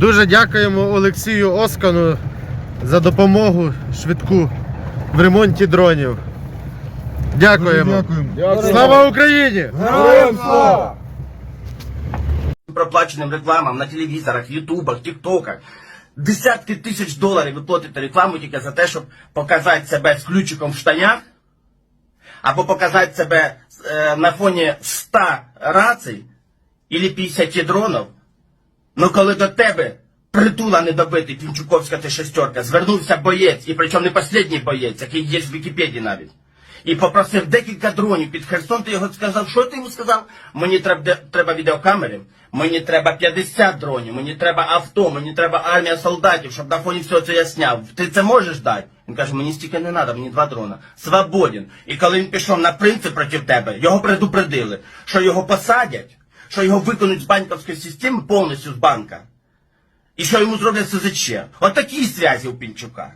Дуже дякуємо Олексію Оскану за допомогу швидку в ремонті дронів. Дякуємо. Дякуємо. Слава Україні! Героям слава! проплаченим рекламам на телевізорах, ютубах, тіктоках. Десятки тисяч доларів ви платите рекламу тільки за те, щоб показати себе з ключиком в штанях, або показати себе е, на фоні 100 рацій або 50 дронів. Ну коли до тебе притула недобитий Пінчуковська ти шестерка, звернувся боєць, і причому не останній боєць, який є в Вікіпедії навіть. І попросив декілька дронів під Херсон, ти його сказав, що ти йому сказав? Мені треба, треба відеокамери, мені треба 50 дронів, мені треба авто, мені треба армія солдатів, щоб на фоні всього це я сняв. Ти це можеш дати? Він каже, мені стільки не треба, мені два дрона. Свободен. І коли він пішов на принцип проти тебе, його предупредили, що його посадять, що його виконують з банківської системи повністю з банка. І що йому зроблять СЗЧ. От такі зв'язі у Пінчука.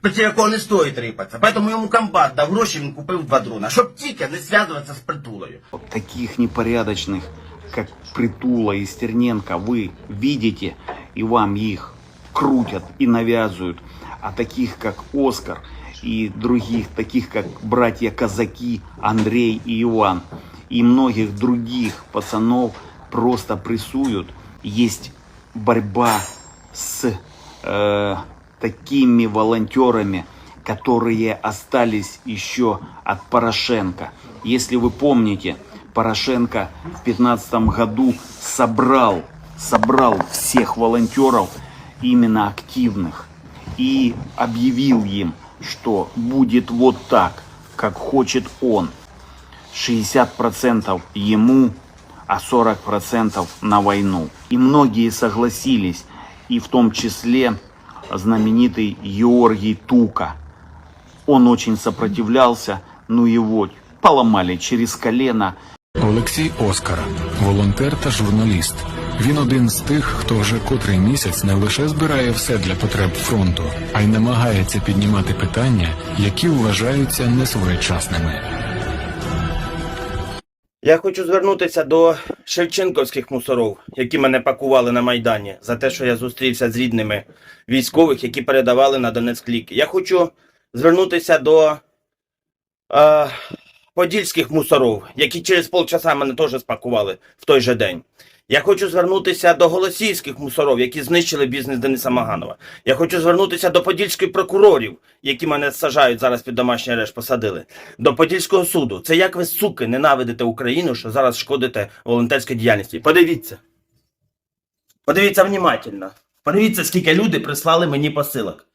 Проти якого не стоїть рипатися. Поэтому йому комбат дав гроші, він купив два дрона. Щоб тільки не зв'язуватися з притулою. таких непорядочных, как Притула и Стерненко, вы видите, и вам их крутят и навязывают. А таких, как Оскар и других, таких, как братья-казаки Андрей и Иван, и многих других пацанов просто прессуют. Есть борьба с э, такими волонтерами, которые остались еще от Порошенко. Если вы помните, Порошенко в 2015 году собрал, собрал всех волонтеров, именно активных, и объявил им, что будет вот так, как хочет он. 60% ему, а 40% на войну. И многие согласились, и в том числе знаменитый Георгий Тука. Он очень сопротивлялся, но его поломали через колено. Олексій Оскар, волонтер та журналіст. Він один з тих, хто вже котрий місяць не лише збирає все для потреб фронту, а й намагається піднімати питання, які вважаються несвоєчасними. Я хочу звернутися до шевченковських мусоров, які мене пакували на Майдані, за те, що я зустрівся з рідними військових, які передавали на Донецьк ліки. Я хочу звернутися до е, подільських мусоров, які через полчаса мене теж спакували в той же день. Я хочу звернутися до голосійських мусоров, які знищили бізнес Дениса Маганова. Я хочу звернутися до подільських прокурорів, які мене сажають зараз під домашній арешт, посадили. До подільського суду. Це як ви, суки, ненавидите Україну, що зараз шкодите волонтерській діяльності. Подивіться. Подивіться внимательно. Подивіться, скільки люди прислали мені посилок.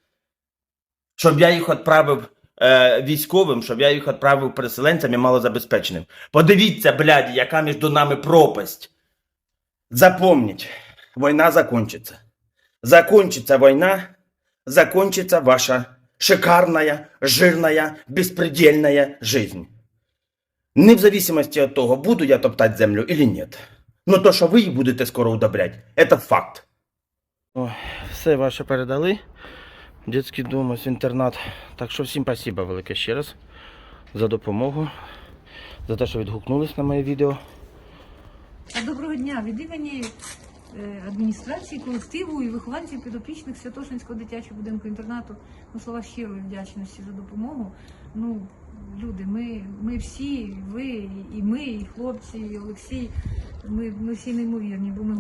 Щоб я їх відправив е, військовим, щоб я їх відправив переселенцям і малозабезпеченим. Подивіться, блядь, яка між нами пропасть. Запомніть, війна закончится. Закончится война, закончится ваша шикарная, жирная, беспредельная жизнь. Не в зависимости от того, буду я топтать землю или нет. Но то, що ви її будете скоро удобрять, это факт. Ой, все ваше передали. Дитячий дом, ось інтернат. Так що всім спасибо велике ще раз за допомогу, за те, що відгукнулись на моє відео. А Доброго дня від імені е, адміністрації, колективу і вихованців підопічних Святошинського дитячого будинку інтернату. Ну, слова щирої вдячності за допомогу. Ну, люди, ми, ми всі, ви, і ми, і хлопці, і Олексій. Ми, ми всі неймовірні, бо ми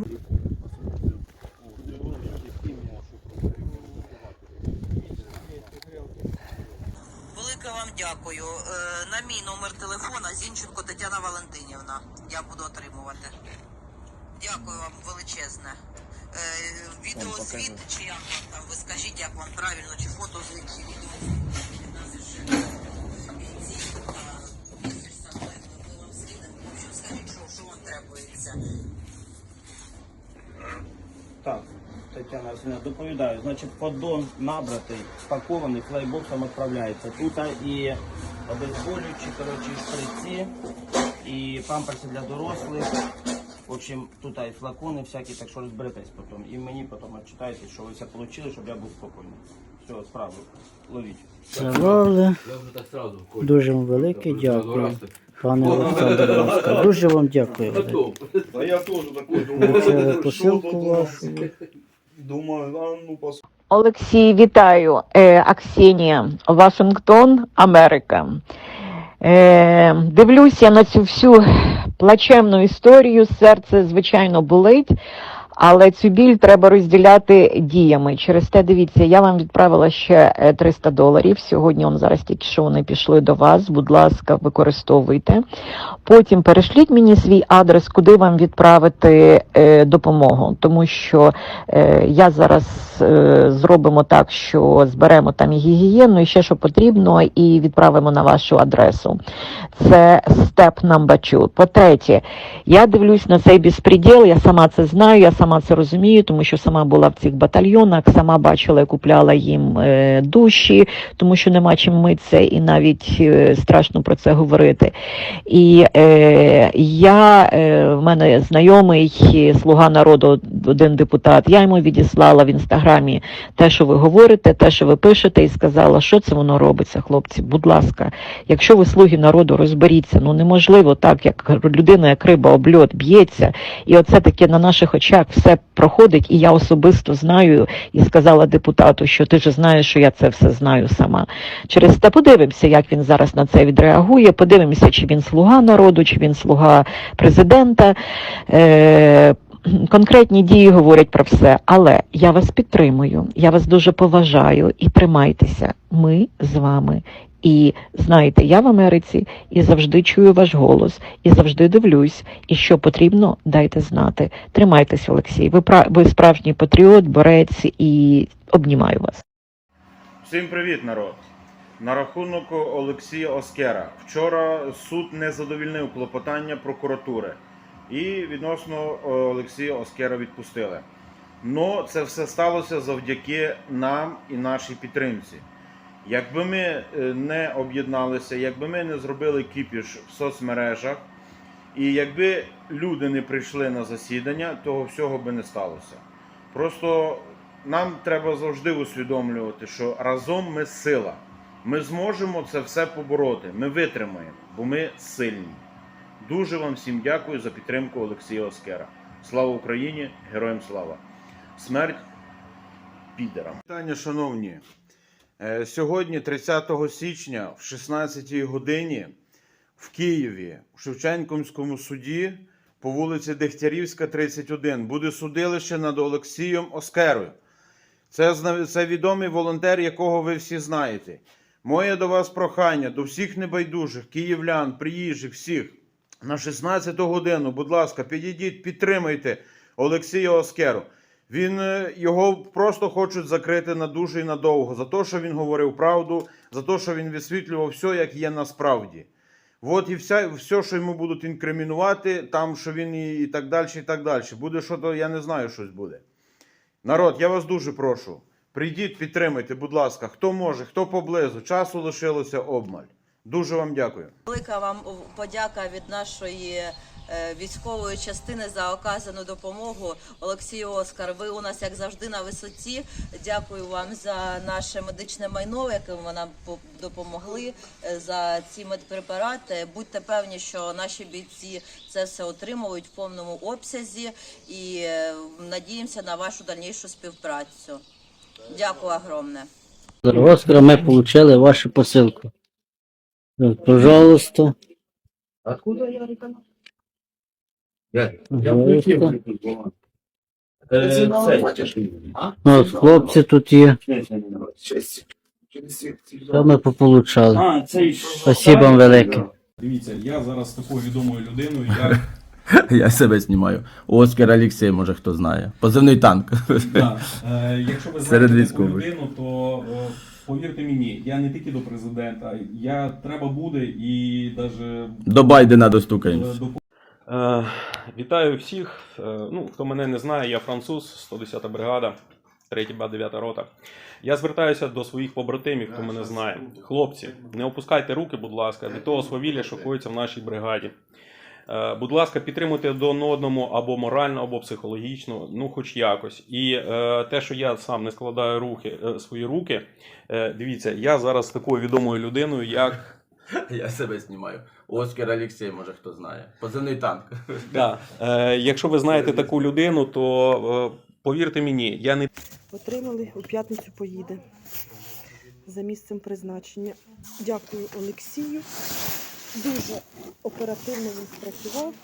Велике вам дякую. Е, На мій номер телефона Зінченко Тетяна Валентинівна. Я буду отримувати. Дякую вам величезне. Е, Відеозвіт, чи як вам там, ви скажіть, як вам правильно, чи фотозвіт, чи відеозвіт. Так, Тетяна Васильівна, доповідаю. Значить, поддон набратий, спакований, флейбоксом відправляється. Тут і обезболюючі, коротше, шприці, і памперси для дорослих. В общем, тут і флакони всякі, так що розберетесь потім. І мені потім відчитайте, що ви все отримали, щоб я був спокійний. Все, справу, ловіть. Тривали. Дуже вам велике дякую, пане Олександр Ласка. Дуже вам дякую. А я теж посилку вашу. Думаю, а ну пос... Олексій, вітаю. Е, Аксенія, Вашингтон, Америка. Е, дивлюся на цю всю плачевну історію. Серце, звичайно, болить. Але цю біль треба розділяти діями. Через те, дивіться, я вам відправила ще е, 300 доларів. Сьогодні он зараз тільки що вони пішли до вас. Будь ласка, використовуйте. Потім перешліть мені свій адрес, куди вам відправити е, допомогу, тому що е, я зараз е, зробимо так, що зберемо там гігієну, і ще що потрібно, і відправимо на вашу адресу. Це step number two. По-третє, я дивлюсь на цей безпреділ, я сама це знаю, я сама це розумію, тому що сама була в цих батальйонах, сама бачила і купляла їм е, душі, тому що нема чим митися, і навіть е, страшно про це говорити. І е, я, е, в мене знайомий е, слуга народу, один депутат, я йому відіслала в інстаграмі те, що ви говорите, те, що ви пишете, і сказала, що це воно робиться, хлопці. Будь ласка, якщо ви слуги народу, розберіться. Ну неможливо так, як людина, як риба об льод б'ється, і оце таке на наших очах все проходить. І я особисто знаю і сказала депутату, що ти ж знаєш, що я це все знаю сама. Через те подивимося, як він зараз на це відреагує. Подивимося, чи він слуга народу, чи він слуга президента. Е, Конкретні дії говорять про все, але я вас підтримую, я вас дуже поважаю і тримайтеся. Ми з вами. І знаєте, я в Америці і завжди чую ваш голос, і завжди дивлюсь, і що потрібно, дайте знати. Тримайтеся, Олексій. Ви ви справжній патріот, борець і обнімаю вас. Всім привіт, народ! На рахунок Олексія Оскера. Вчора суд не задовільнив клопотання прокуратури і відносно Олексія Оскера відпустили. Но це все сталося завдяки нам і нашій підтримці. Якби ми е, не об'єдналися, якби ми не зробили кіпіш в соцмережах, і якби люди не прийшли на засідання, того всього би не сталося. Просто нам треба завжди усвідомлювати, що разом ми сила. Ми зможемо це все побороти. Ми витримаємо, бо ми сильні. Дуже вам всім дякую за підтримку Олексія Оскера. Слава Україні! Героям слава! Смерть підерам! Вітання, шановні! Е, Сьогодні, 30 січня, в 16 годині в Києві, в Шевченківському суді по вулиці Дегтярівська, 31, буде судилище над Олексієм Оскерою. Це, це відомий волонтер, якого ви всі знаєте. Моє до вас прохання, до всіх небайдужих, київлян, приїжджих, всіх. На 16 годину, будь ласка, підійдіть, підтримайте Олексія Оскеру. Він е, його просто хочуть закрити на дуже і надовго за те, що він говорив правду, за те, що він висвітлював все, як є насправді. От і вся, все, що йому будуть інкримінувати, там, що він і, і так далі, і так далі. Буде що то, я не знаю, щось буде. Народ, я вас дуже прошу. Прийдіть, підтримайте, будь ласка, хто може, хто поблизу. Часу лишилося обмаль. Дуже вам дякую. Велика вам подяка від нашої військової частини за оказану допомогу. Олексію Оскар, ви у нас як завжди на висоті. Дякую вам за наше медичне майно, яким ви нам допомогли е, за ці медпрепарати. Будьте певні, що наші бійці це все отримують в повному обсязі і е, надіємося на вашу дальнішу співпрацю. Дякую огромне. Оскара ми отримали вашу посилку. Пожалуйста. Откуда я Пожалуйста. Е, От, хлопці тут є. Що ми пополучали. А, Спасибо вам велике. Дивіться, я зараз з такою відомою людиною, як Я себе знімаю. Оскар Олексій, може хто знає. Позивний танк. Да. Е, якщо ви Серед знаєте таку військових. людину, то е, повірте мені, я не тільки до президента, я треба буде і навіть До Байдена достукаємось. Е, вітаю всіх. Е, ну, хто мене не знає, я француз, 110-та бригада, 3 ба 9 рота. Я звертаюся до своїх побратимів, хто мене знає. Хлопці, не опускайте руки, будь ласка, від того свавілля, що коїться в нашій бригаді. Е, Будь ласка, підтримуйте один одному або морально, або психологічно, ну хоч якось. І е, те, що я сам не складаю руки, е, свої руки, е, дивіться, я зараз такою відомою людиною, як Я себе знімаю. Оскар Олексій, може хто знає. Позивний танк. Да. Е, якщо ви знаєте таку людину, то е, повірте мені, я не Отримали, у п'ятницю поїде за місцем призначення. Дякую Олексію. Дуже оперативно він спрацював.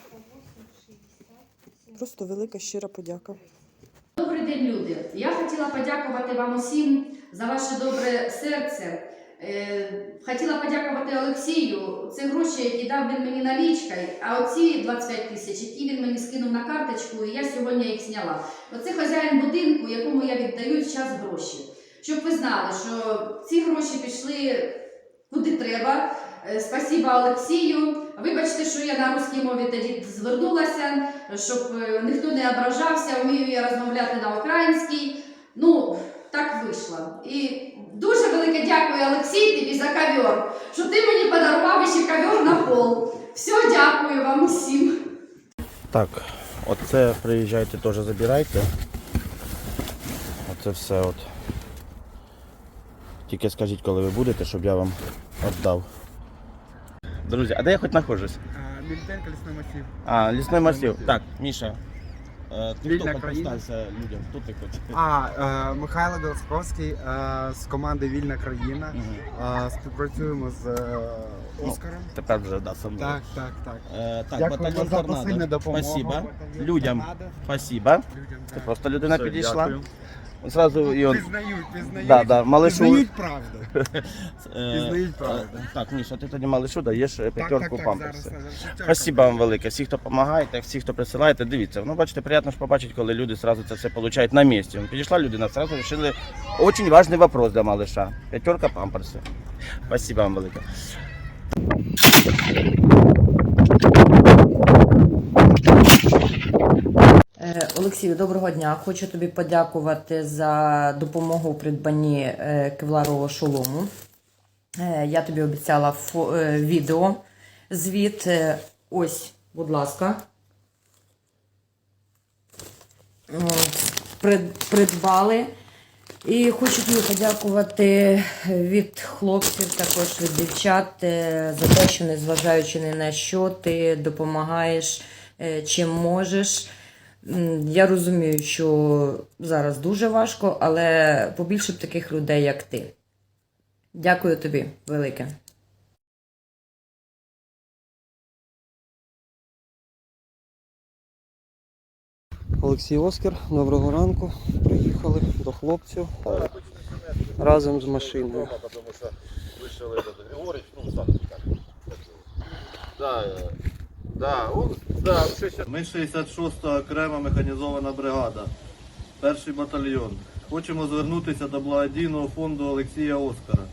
Просто велика щира подяка. Добрий день, люди. Я хотіла подякувати вам усім за ваше добре серце. Е, Хотіла подякувати Олексію. Це гроші, які дав він мені налічкою, а оці 25 тисяч, які він мені скинув на карточку, і я сьогодні їх зняла. Оце хазяїн будинку, якому я віддаю час гроші. Щоб ви знали, що ці гроші пішли куди треба. Е, Спасіба Олексію. Вибачте, що я на русській мові тоді звернулася, щоб е, ніхто не ображався, вмію я розмовляти на українській. Ну, так вийшло. І дуже велике дякую, Олексій, тобі за ковер, що ти мені подарував ще ковер на пол. Все, дякую вам усім. Так, оце приїжджайте теж забирайте. Оце все от. Тільки скажіть, коли ви будете, щоб я вам віддав. Друзі, а де я хоч знаходжусь? Більтенка лісний масів. А, лісний масів. Так, Міша. Е, Ти Вільна хто країна. людям? Хто ти хочеш? А, е, Михайло Білосковський е, з команди Вільна країна. Е, співпрацюємо з е, Оскаром. Тепер вже да, со мною. Так, так, так. Е, так, Дякую батальйон за Торнадо. посильну допомогу. Спасибо. Батальйон Людям. Торнадо. Спасибо. Людям, так. просто людина Все, підійшла. дякую. Зразу і он. Пізнають, пізнають. Да, да, малишу. Пізнають правду. Пізнають правду. е, Так, Міша, ти тоді малишу даєш е, п'ятерку памперси. Спасибо вам велике. Всі, хто допомагаєте, всі, хто присилаєте, дивіться. Ну, бачите, приємно ж побачити, коли люди сразу це все получають на місці. Підійшла людина, сразу вирішили дуже важливий вопрос для малиша. П'ятерка памперси. Спасибо вам велике. Е, Олексію, доброго дня. Хочу тобі подякувати за допомогу у придбанні е, кевларового шолому. Е, Я тобі обіцяла е, відео звіт. Е, Ось, будь ласка. Придбали. І хочу тобі подякувати від хлопців, також від дівчат е, за те, що незважаючи ні на що, ти допомагаєш е, чим можеш. Я розумію, що зараз дуже важко, але побільше б таких людей, як ти. Дякую тобі велике. Олексій Оскар, доброго ранку. Приїхали до хлопців разом з машиною. Ми 66-та окрема механізована бригада, перший батальйон. Хочемо звернутися до благодійного фонду Олексія Оскара.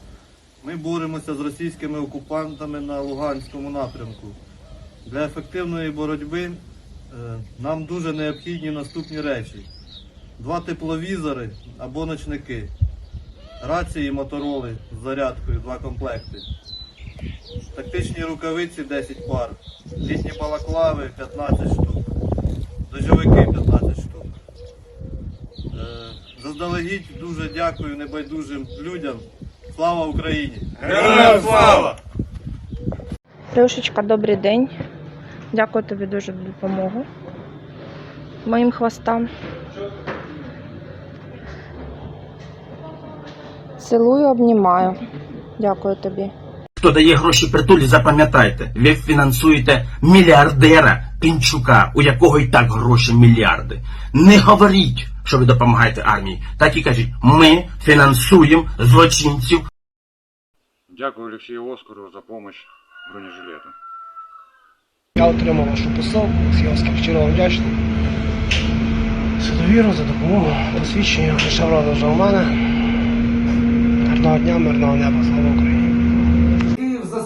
Ми боремося з російськими окупантами на Луганському напрямку. Для ефективної боротьби е, нам дуже необхідні наступні речі: два тепловізори або ночники, рації мотороли з зарядкою, два комплекти, тактичні рукавиці 10 пар, літні балаклави 15 штук, дожовики 15 штук. Е, Заздалегідь дуже дякую небайдужим людям. Слава Україні! Героям слава! Лешечка, добрий день. Дякую тобі дуже за допомогу. Моїм хвостам. Цілую, обнімаю. Дякую тобі. Хто дає гроші притулі, запам'ятайте, ви фінансуєте мільярдера Пінчука, у якого і так гроші мільярди. Не говоріть, що ви допомагаєте армії. Так і кажіть, ми фінансуємо злочинців. Дякую Олексію Оскару за допомогу бронежилету. Я отримав вашу посилку, Олексій Оскар щиро вам вдячний. За довіру, за допомогу, посвідчення, шеврони вже у мене. Гарного дня, мирного неба, слава Україні!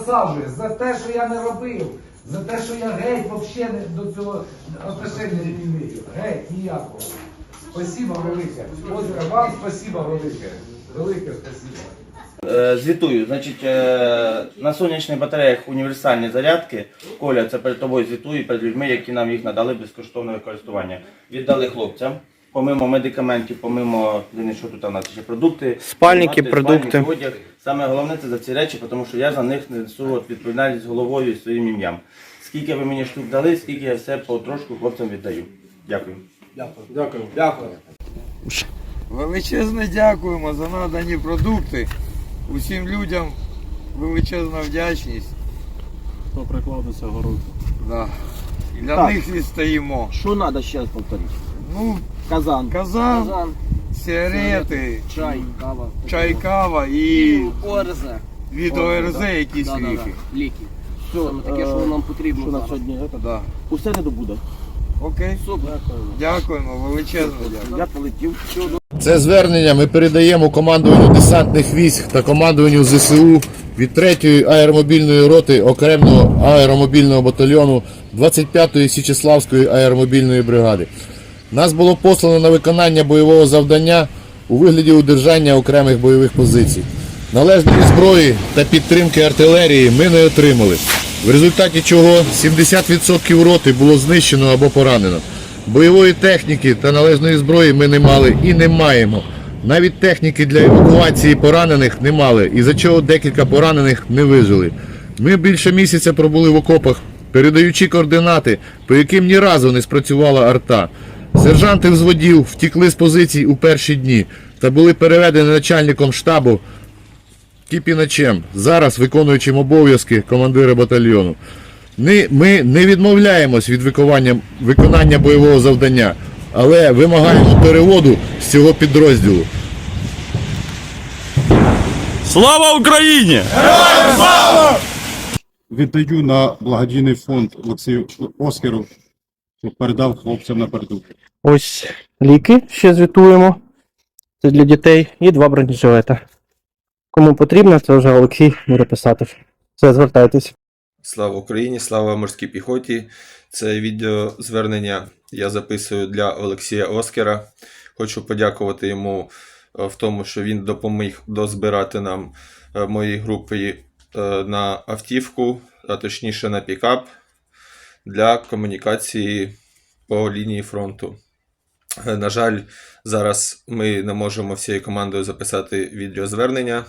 Київ засаджує за те, що я не робив, за те, що я геть взагалі до цього отношення не маю. Геть ніякого. Спасибо велике. Оскар, вам спасибо велике. Велике спасибо. Е, Звітую, значить, е, на сонячних батареях універсальні зарядки. Коля, це перед тобою звітую перед людьми, які нам їх надали безкоштовне користування. Віддали хлопцям. Помимо медикаментів, помимо що тут у нас ще продукти, Спальники, мати, продукти. спальники, одяг. Саме головне це за ці речі, тому що я за них несу от відповідальність головою і своїм ім'ям. Скільки ви мені штук дали, скільки я все потрошку хлопцям віддаю. Дякую. Дякую. Дякую. Дякую. Величезне дякуємо за надані продукти. Усім людям величезна вдячність. Хто приклав до? Да. Для Так. них відстоїмо. Що треба ще раз повторити? Ну, Казан. казан, сигарети, чай, кава. чай, кава і ОРЗ. від ОРЗ якісь ліки. Ліки. Все, таке, що нам потрібно. Що на сьогодні? Да. У середу буде. Окей, Супер. дякуємо, величезно дякую. Я полетів. Це звернення ми передаємо командуванню десантних військ та командуванню ЗСУ від 3-ї аеромобільної роти окремого аеромобільного батальйону 25-ї Січеславської аеромобільної бригади. Нас було послано на виконання бойового завдання у вигляді удержання окремих бойових позицій. Належної зброї та підтримки артилерії ми не отримали, в результаті чого 70% роти було знищено або поранено. Бойової техніки та належної зброї ми не мали і не маємо. Навіть техніки для евакуації поранених не мали, і за чого декілька поранених не вижили. Ми більше місяця пробули в окопах, передаючи координати, по яким ні разу не спрацювала арта. Сержанти взводів втікли з позицій у перші дні та були переведені начальником штабу Кіпіначем, зараз виконуючим обов'язки командира батальйону. Ми, не відмовляємось від виконання, бойового завдання, але вимагаємо переводу з цього підрозділу. Слава Україні! Віддаю на благодійний фонд Олексію Оскару, передав хлопцям на передову. Ось ліки ще звітуємо. Це для дітей. І два бронежилета. Кому потрібно, це вже Олексій буде писати. Все, звертайтесь. Слава Україні, слава морській піхоті. Це відеозвернення я записую для Олексія Оскара. Хочу подякувати йому е, в тому, що він допоміг дозбирати нам е, моїй групі е, на автівку, а точніше на пікап для комунікації по лінії фронту. Е, На жаль, зараз ми не можемо всією командою записати відеозвернення.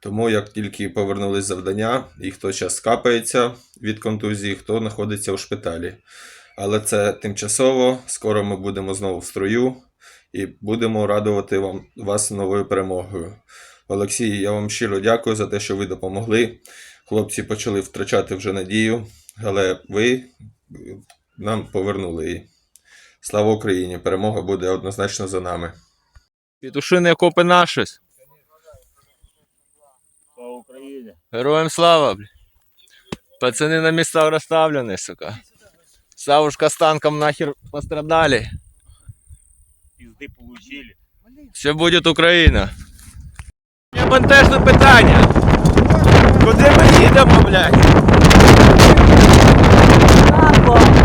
Тому як тільки повернулись завдання, і хто зараз скапається від контузії, хто знаходиться у шпиталі. Але це тимчасово, скоро ми будемо знову в строю і будемо радувати вам, вас новою перемогою. Олексій, я вам щиро дякую за те, що ви допомогли. Хлопці почали втрачати вже надію, але ви е, нам повернули її. Слава Україні! Перемога буде однозначно за нами. Петушини окопи наші. Слава Україні! Героям слава, бля. Пацани на местах расставлены, сука. Савушка с танком нахер пострадали. Пізди получили. Все будет Україна. Я бентежне питання. Куди ми їдемо, блядь? po.